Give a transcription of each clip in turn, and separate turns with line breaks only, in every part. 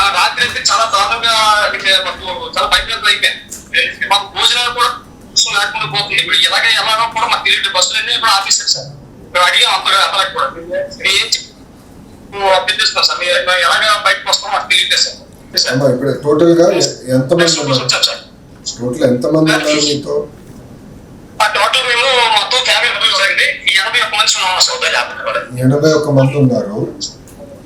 ఆ రాత్రి అయితే చాలా దారుణంగా మాకు చాలా భయపడత అయిపోయింది మాకు భోజనాలు కూడా అవసరం లేకుండా పోతుంది ఇప్పుడు ఎలాగ ఎలాగో కూడా మాకు తెలియదు. బస్సులన్నీ ఇప్పుడు ఆఫీసర్ సార్. మేము అడిగాం అంతగా అంతలకు కూడా. ఏం సార్. మేము ఎలాగ బయటకు వస్తాం మాకు తెలియదు సార్.
ఇప్పుడు టోటల్గా ఎంత మంది టోటల్ ఎంత మంది ఉన్నారు మీతో?
ఆ టోటల్ మేము మొత్తం ఫ్యామిలీ మెంబర్స్ అండి. ఎనభై ఒక్క మంది ఉన్నాం సార్.
ఎనభై ఒక్క మంది ఉన్నారు.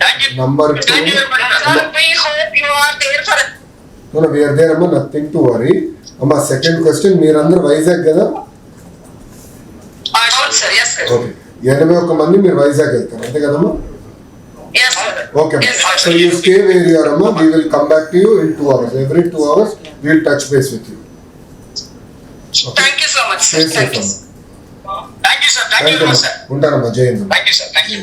very much sir we hope you are there for
question మీరందరూ వైజాగ్ కదా?
అవును సార్ ఎస్ సార్
ఓకే ఎనభై ఒక్క మంది మీరు వైజాగ్ వెళ్తారు అంతే కదమ్మా?
Yes sir
okay
Yes,
so you stay where you are అమ్మా we will come back to you in two hours every two hours we will touch base with you
thank you so much
stay
sir thank
safe
you
అమ్మా
thank you sir thank you
thank you
very much sir
ఉంటానమ్మా. జై Hind
thank you sir thank you